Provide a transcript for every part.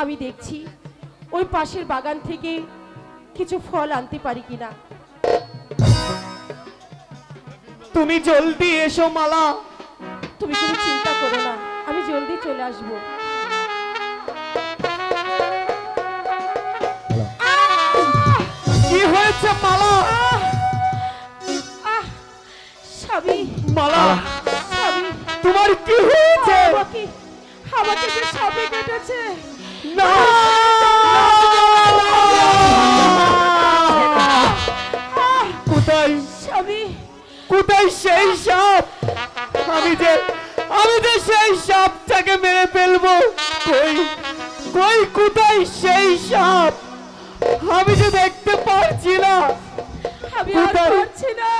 আমি দেখছি ওই পাশের বাগান থেকে কিছু ফল আনতে পারি কিনা। তুমি জলদি এসো মালা। তুমি কোনো চিন্তা করো না আমি জলদি চলে আসব। কি হয়েছে মালা? আহ স্বামী। মালা স্বামী। তোমার কি হয়েছে? আমাকে আমাকে সাপে কেটেছে। কোথায়? স্বামী। কোথায় সেই সাপ? আমি যে আমি যে সেই সাপটাকে মেরে ফেলব। কই কই কোথায় সেই সাপ? আমি যে দেখতে পারছি না। আমি আর? পারছি না।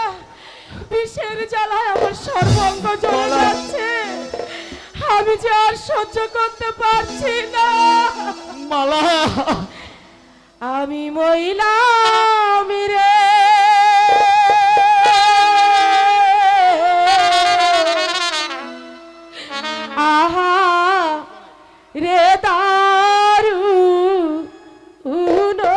বিষের জ্বালায় আমার সর্বঙ্গ জ্বলে যাচ্ছে। আমি যে আর সহ্য করতে পারছি না। মালা। আমি মহিলা রে। আহা রে দারু উনো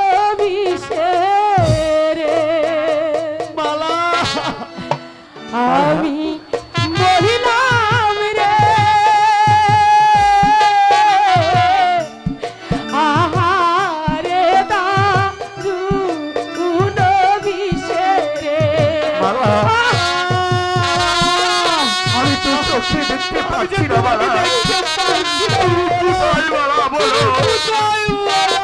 Oh, my God.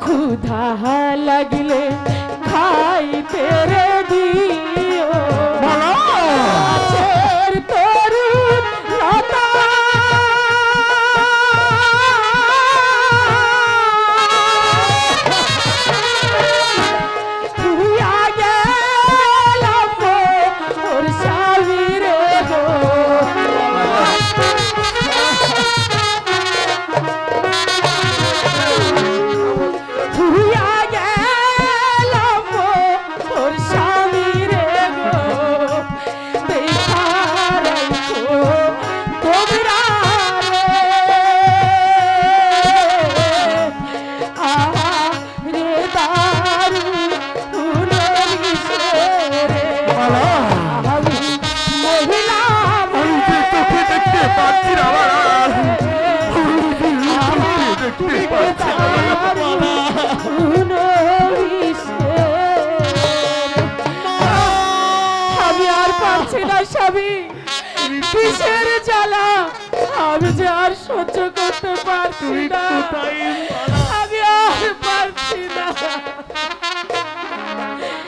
ক্ষুধা লাগলে খাই রে দিও স্বামী কিসের জ্বালা আমি যে আর সহ্য করতে পারছি না।